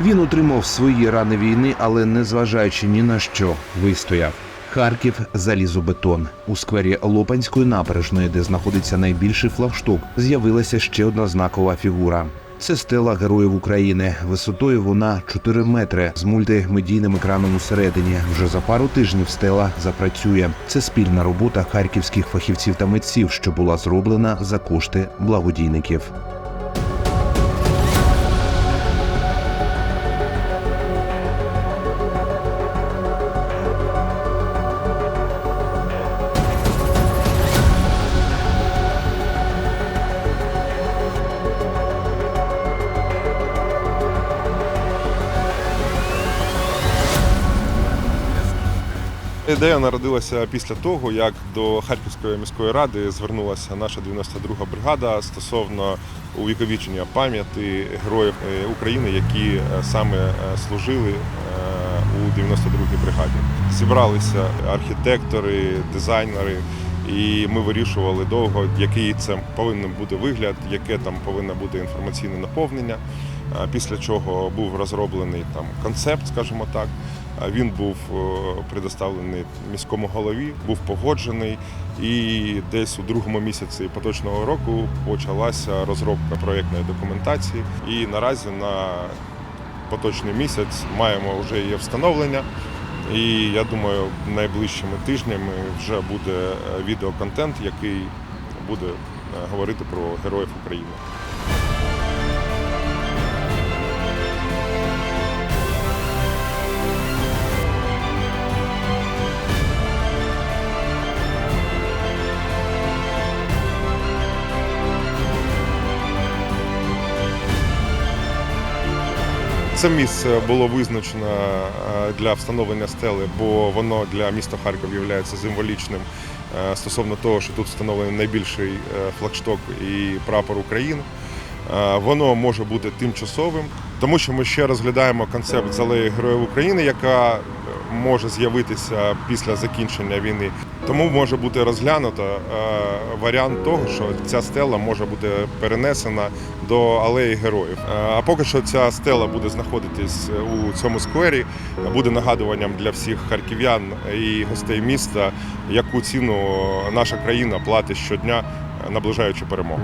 Він утримав свої рани війни, але незважаючи ні на що, вистояв. Харків залізобетон. У сквері Лопанської набережної, де знаходиться найбільший флагшток, з'явилася ще одна знакова фігура. Це стела Героїв України. Висотою вона 4 метри з мультимедійним екраном усередині. Вже за пару тижнів стела запрацює. Це спільна робота харківських фахівців та митців, що була зроблена за кошти благодійників. Ідея народилася після того, як до Харківської міської ради звернулася наша 92-га бригада стосовно увіковічення пам'яті героїв е, України, які е, саме е, служили у 92-й бригаді. Зібралися архітектори, дизайнери, і ми вирішували довго, який це повинен бути вигляд, яке там повинно бути інформаційне наповнення. Після чого був розроблений там концепт, скажімо так. Він був е, предоставлений міському голові, був погоджений, і десь у другому місяці поточного року почалася розробка проєктної документації. І наразі на поточний місяць маємо вже її встановлення. І я думаю, найближчими тижнями вже буде е, відеоконтент, який буде е, говорити про героїв України. Це місце було визначено е, для встановлення стели, бо воно для міста Харків є символічним е, стосовно того, що тут встановлений найбільший е, флагшток і прапор України. Воно може бути тимчасовим, тому що ми ще розглядаємо концепт залеї алеї Героїв України, яка може з'явитися після закінчення війни. Тому може бути розглянуто е, варіант того, що ця стела може бути перенесена до алеї героїв. Е, А поки що ця стела буде знаходитись у цьому сквері, буде нагадуванням для всіх харків'ян і гостей міста, яку ціну наша країна платить щодня, наближаючи перемогу.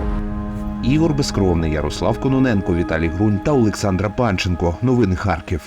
Ігор Безкровний, Ярослав Кононенко, Віталій Грунь та Олександра Панченко. Новини Харків.